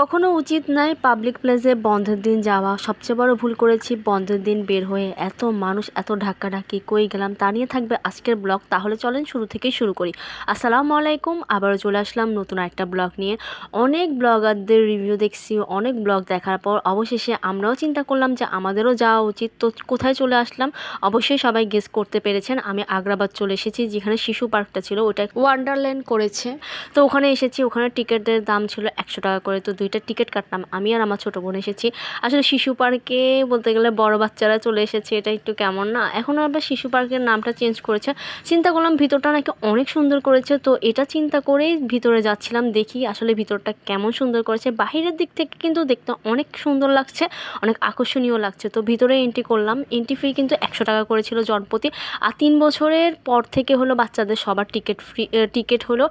কখনো উচিত নয় পাবলিক প্লেসে বন্ধের দিন যাওয়া। সবচেয়ে বড় ভুল করেছি বন্ধের দিন বের হয়ে। এত মানুষ, এত ধাক্কাধাক্কি কই গেলাম তা নিয়ে থাকবে আজকের ব্লগ। তাহলে চলেন শুরু থেকেই শুরু করি। আসসালামু আলাইকুম, আবারও চলে আসলাম নতুন একটা ব্লগ নিয়ে। অনেক ব্লগারদের রিভিউ দেখছি, অনেক ব্লগ দেখার পর অবশেষে আমরাও চিন্তা করলাম যে আমাদেরও যাওয়া উচিত। তো কোথায় চলে আসলাম? অবশ্যই সবাই গেস করতে পেরেছেন। আমি আগ্রাবাদ চলে এসেছি, যেখানে শিশু পার্কটা ছিল, ওটা ওয়ান্ডারল্যান্ড করেছে। তো ওখানে এসেছি, ওখানে টিকিটের দাম ছিল একশো টাকা করে। তো দুইটা টিকিট কাটলাম। আমি আর আমার ছোটো বোন এসেছি। আসলে শিশু পার্কে বলতে গেলে বড় বাচ্চারা চলে এসেছে, এটা একটু কেমন না? এখন আবার শিশু পার্কের নামটা চেঞ্জ করেছে। চিন্তা করলাম ভিতরটা নাকি অনেক সুন্দর করেছে, তো এটা চিন্তা করেই ভিতরে যাচ্ছিলাম, দেখি আসলে ভিতরটা কেমন সুন্দর করেছে। বাহিরের দিক থেকে কিন্তু দেখতে অনেক সুন্দর লাগছে, অনেক আকর্ষণীয় লাগছে। তো ভিতরে এন্ট্রি করলাম এন্ট্রি ফি কিন্তু একশো টাকা করেছিল জনপ্রতি আর তিন বছরের পর থেকে হলো বাচ্চাদের সবার টিকিট ফ্রি টিকিট হলো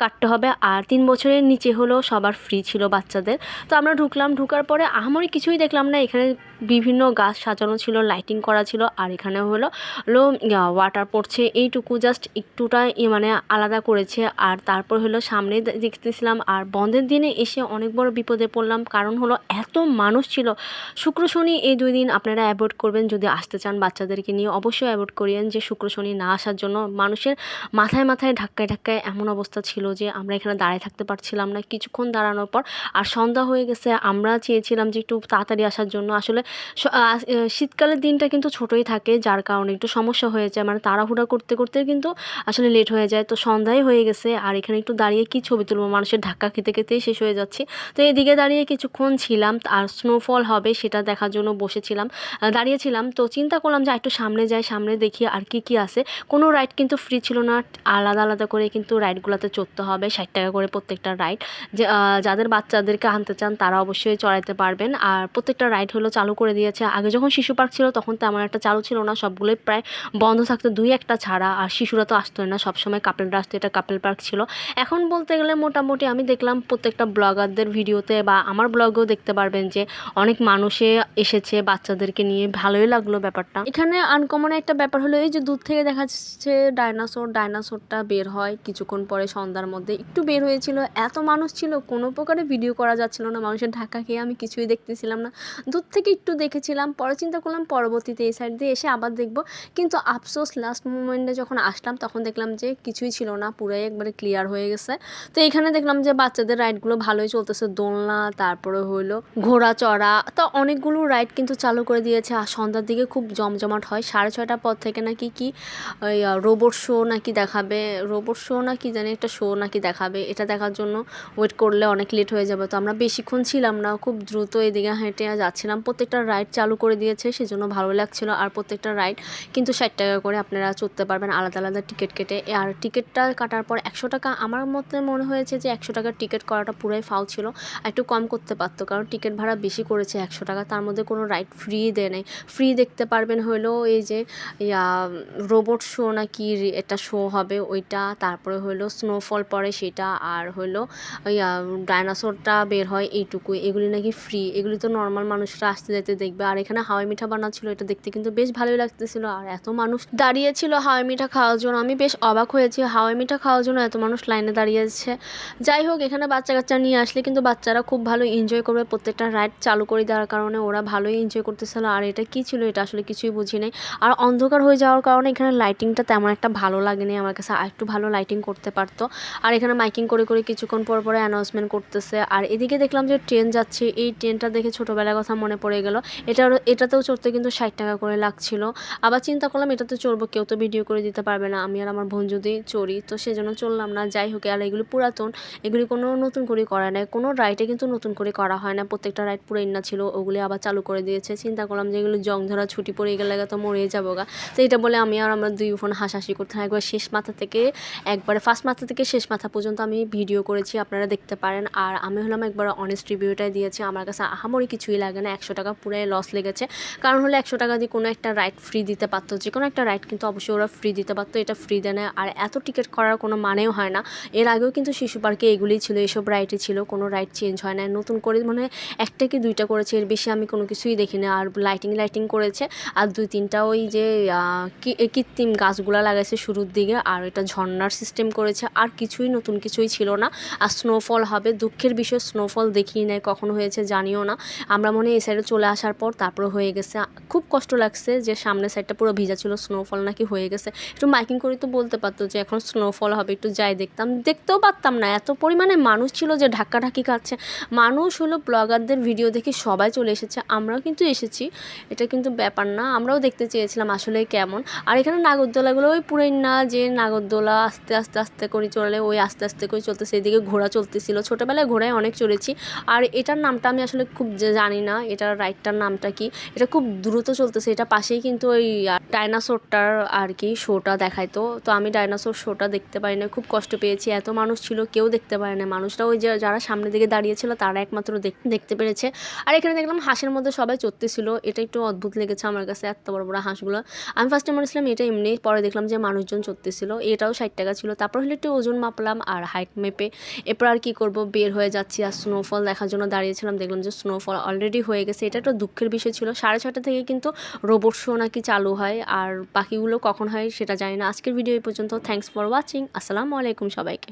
কাটতে হবে। আর তিন বছরের নিচে হলো সবার ফ্রি ছিল বাচ্চাদের। তো আমরা ঢুকলাম, ঢুকার পরে আহামরি কিছুই দেখলাম না। এখানে বিভিন্ন গাছ সাজানো ছিল লাইটিং করা ছিল, আর এখানে হলো হলো ওয়াটার পড়ছে। এইটুকু জাস্ট একটুটা মানে আলাদা করেছে। আর তারপর হলো সামনে দেখতেছিলাম, আর বন্ধের দিনে এসে অনেক বড় বিপদে পড়লাম। কারণ হলো এত মানুষ ছিল। শুক্র, শনি এই দুই দিন আপনারা অ্যাভয়েড করবেন। যদি আসতে চান বাচ্চাদেরকে নিয়ে, অবশ্যই অ্যাভয়েড করিয়েন যে শুক্র, শনি না আসার জন্য মানুষের মাথায় মাথায় ধাক্কায় ধাক্কায় এমন অবস্থা ছিল যে আমরা এখানে দাঁড়িয়ে থাকতে পারছিলাম না। কিছুক্ষণ দাঁড়ানোর পর আর সন্ধ্যা হয়ে গেছে আমরা চেয়েছিলাম যে একটু তাড়াতাড়ি আসার জন্য। আসলে শীতকালের দিনটা কিন্তু ছোটোই থাকে যার কারণে একটু সমস্যা হয়ে যায়। মানে তাড়াহুড়া করতে করতে কিন্তু আসলে লেট হয়ে যায়। তো সন্ধ্যায় হয়ে গেছে আর এখানে একটু দাঁড়িয়ে কি ছবি তুলবো? মানুষের ধাক্কা খেতে খেতেই শেষ হয়ে যাচ্ছে। তো এদিকে দাঁড়িয়ে কিছুক্ষণ ছিলাম আর স্নোফল হবে সেটা দেখার জন্য বসেছিলাম দাঁড়িয়েছিলাম। তো চিন্তা করলাম যে একটু সামনে যাই সামনে দেখি আর কি কি আছে। কোনো রাইড কিন্তু ফ্রি ছিল না আলাদা আলাদা করে কিন্তু রাইডগুলোতে চড়তে হবে ষাট টাকা করে প্রত্যেকটা রাইড যাদের আহ, বাচ্চাদেরকে আনতে চান, তারা অবশ্যই চড়াইতে পারবেন। আর প্রত্যেকটা রাইড হলো চালু করে দিয়েছে। আগে যখন শিশু পার্ক ছিল, তখন তেমন একটা চালু ছিল না। সবগুলোই প্রায় বন্ধ থাকতো, দুই একটা ছাড়া। আর শিশুরা তো আসতোই না। সবসময় কাপেলরা আসতো এটা কাপেল পার্ক ছিল। এখন বলতে গেলে মোটামুটি আমি দেখলাম প্রত্যেকটা ব্লগারদের ভিডিওতে বা আমার ব্লগেও দেখতে পারবেন যে অনেক মানুষে এসেছে বাচ্চাদেরকে নিয়ে। ভালোই লাগল ব্যাপারটা। এখানে আনকমন একটা ব্যাপার হলো, এই যে দূর থেকে দেখা যাচ্ছে ডাইনাসোর, ডাইনাসোরটা বের হয়। কিছুক্ষণ পরে সন্ধ্যার মধ্যে একটু বের হয়েছিল। এত মানুষ ছিল, কোনো প্রকারে ভিডিও করা যাচ্ছিল না মানুষের ঢাকা খেয়ে আমি কিছুই দেখতেছিলাম না। দূর থেকে একটু দেখেছিলাম, পরে চিন্তা করলাম পরবর্তীতে এই সাইড দিয়ে এসে আবার দেখব। কিন্তু আফসোস লাস্ট মোমেন্টে যখন আসলাম, তখন দেখলাম যে কিছুই ছিল না, পুরাই একবারে ক্লিয়ার হয়ে গেছে। তো এখানে দেখলাম যে বাচ্চাদের রাইডগুলো ভালোই চলতেছে, দোলনা, তারপরে হইল ঘোড়া চড়া। তো অনেকগুলো রাইড কিন্তু চালু করে দিয়েছে, আর সন্ধ্যার দিকে খুব জমজমাট হয়। সাড়ে ছয়টার পর থেকে নাকি কি, ওই রোবট শো নাকি দেখাবে রোবট শো না কি জানি একটা শো নাকি দেখাবে, এটা দেখার জন্য ওয়েট করলে অনেক লেট হয়ে যাবে। তো আমরা বেশিক্ষণ ছিলাম না, খুব দ্রুত এদিকে হেঁটে যাচ্ছিলাম। প্রত্যেকটা রাইড চালু করে দিয়েছে, সেজন্য ভালো লাগছিল। আর প্রত্যেকটা রাইড কিন্তু ষাট টাকা করে আপনারা চড়তে পারবেন আলাদা আলাদা টিকিট কেটে। আর টিকিটটা কাটার পর একশো টাকা, আমার মতে মনে হয়েছে যে একশো টাকার টিকিট করাটা পুরাই ফাউ ছিল। একটু কম করতে পারতো, কারণ টিকিট ভাড়া বেশি করেছে একশো টাকা, তার মধ্যে কোনো রাইড ফ্রি দেয় নাই। ফ্রি দেখতে পারবেন হলো এই যে রোবট শো না কি একটা শো হবে, ওইটা, তারপরে হলো স্নোফল পরে সেটা, আর হলো ডাইনাসোরটা বের হয় এইটুকু এগুলি নাকি ফ্রি এগুলি তো নর্মাল মানুষরা আসতে যেতে দেখবে। আর এখানে হাওয়াই মিঠা বানাচ্ছিল এটা দেখতে কিন্তু বেশ ভালোই লাগতেছিল। আর এত মানুষ দাঁড়িয়েছিল হাওয়াই মিঠা খাওয়ার জন্য। আমি বেশ অবাক হয়েছি, হাওয়াই মিঠা খাওয়ার জন্য এত মানুষ লাইনে দাঁড়িয়েছে। যাই হোক, এখানে বাচ্চা কাচ্চা নিয়ে আসলে কিন্তু বাচ্চারা খুব ভালো এনজয় করবে। প্রত্যেকটা রাইড চালু করে দেওয়ার কারণে ওরা ভালোই এনজয় করতেছিল। আর এটা কি ছিল এটা আসলে কিছুই বুঝি নাই। আর অন্ধকার হয়ে যাওয়ার কারণে এখানে লাইটিংটা তেমন একটা ভালো লাগেনি। আমার কাছে আর একটু ভালো লাইটিং করতে পারতো। আর এখানে মাইকিং করে করে কিছুক্ষণ পর পরে অ্যানাউন্সমেন্ট করতেছে। আর এদিকে দেখলাম যে ট্রেন যাচ্ছে, এই ট্রেনটা দেখে ছোটোবেলার কথা মনে পড়ে গেল। এটার, এটাতেও চড়তে কিন্তু ষাট টাকা করে লাগছিল। আবার চিন্তা করলাম এটাতে চড়বো, কেউ তো ভিডিও করে দিতে পারবে না। আমি আর আমার বোন যদি চড়ি, তো সেজন্য চললাম না। যাই হোক, আর এগুলি পুরাতন, এগুলি কোনো নতুন করে করা নেই। কোনো রাইডে কিন্তু নতুন করে করা হয় না। প্রত্যেকটা রাইড পুরো ইন্না ছিল, ওগুলি আবার চালু করে দিয়েছে। চিন্তা করলাম যে এগুলো জং ধরা ছুটি পড়ে গেলে তো মরেই যাব গা। তো এটা বলে আমি আর আমার দুই ফোন হাসাহাসি করতে একবার শেষ মাথা থেকে, একবারে ফার্স্ট মাথা থেকে শেষ মাথা পর্যন্ত আমি ভিডিও করেছি, আপনারা দেখতে পারেন। আর আমি হলাম একবার অনেস্ট রিভিউটাই দিয়েছি। আমার কাছে আহামরি কিছুই লাগে না, একশো টাকা পুরাই লস লেগেছে। কারণ হলো একশো টাকা দিয়ে কোনো একটা রাইড ফ্রি দিতে পারতো যে কোনো একটা রাইড কিন্তু অবশ্যই ওরা ফ্রি দিতে পারতো, এটা ফ্রি দেয় না। আর এত টিকিট করার কোনো মানেও হয় না। এর আগেও কিন্তু শিশু পার্কে এগুলোই ছিল, এসব রাইডই ছিল, কোনো রাইড চেঞ্জ হয় না। নতুন করে মানে একটা কি দুইটা করেছে, এর বেশি আমি কোনো কিছুই দেখিনি আর লাইটিং লাইটিং করেছে। আর দুই তিনটা ওই যে কৃত্রিম গাছগুলা লাগাইছে শুরুর দিকে। আর এটা ঝর্নার সিস্টেম করেছে। আর কিছুই নতুন কিছুই ছিল না। আর স্নোফল হবে, দুঃখের বিষয় স্নোফল দেখিই নাই কখনো হয়েছে জানিও না। আমরা মনে এই সাইডে চলে আসার পর তারপরে হয়ে গেছে। খুব কষ্ট লাগছে যে সামনের সাইডটা পুরো ভিজা ছিল স্নোফল নাকি হয়ে গেছে। একটু মাইকিং করে তো বলতে পারতো যে এখন স্নোফল হবে, একটু যাই দেখতাম। দেখতেও পারতাম না, এত পরিমাণে মানুষ ছিল যে ঢাকাঢাকি খাচ্ছে। মানুষ হলো ব্লগারদের ভিডিও দেখে সবাই চলে এসেছে, আমরাও কিন্তু এসেছি। এটা কিন্তু ব্যাপার না, আমরাও দেখতে চেয়েছিলাম আসলে কেমন। আর এখানে নাগরদোলাগুলো ওই পুরাই না, যে নাগরদোলা আস্তে আস্তে আস্তে করে চলে, ওই আস্তে আস্তে করে চলতেছে, এদিকে ঘোড়া চলতেছিল। ছোটোবেলায় ঘোড়ায় অনেক চড়েছি আর এটার নামটা আমি আসলে খুব জানি না, এটার রাইডটার নামটা কি? এটা খুব দ্রুত চলতেছে, এটা পাশেই কিন্তু ওই ডাইনাসোরটার আর কি শোটা দেখাইতো তো। আমি ডাইনাসোর শোটা দেখতে পারি না, খুব কষ্ট পেয়েছি। এত মানুষ ছিল, কেউ দেখতে পারে না। মানুষরা ওই যারা সামনের দিকে দাঁড়িয়েছিল তারা একমাত্র দেখতে পেরেছে। আর এখানে দেখলাম হাঁসের মধ্যে সবাই চড়তেছিল, এটা একটু অদ্ভুত লেগেছে আমার কাছে, এত বড় বড় হাঁসগুলো। আমি ফার্স্টে মনে ছিলাম এটা এমনি, পরে দেখলাম যে মানুষজন চড়তেছিল, এটাও ষাট টাকা ছিল। তারপর হলে একটু ওজন মাপলাম আর হাইট মেপে, এরপর আর কি করব, বের হয়ে যাচ্ছি আর স্নোফল দেখার জন্য দাঁড়িয়েছিলাম, দেখলাম যে স্নোফল অলরেডি হয়ে গেছে। এটা একটা দুঃখের বিষয় ছিল। সাড়ে ছটা থেকে কিন্তু রোবট শো নাকি চালু হয় আর বাকিগুলো কখন হয় সেটা জানি না। আজকের ভিডিও এই পর্যন্ত। থ্যাংকস ফর ওয়াচিং আসসালামু আলাইকুম সবাইকে।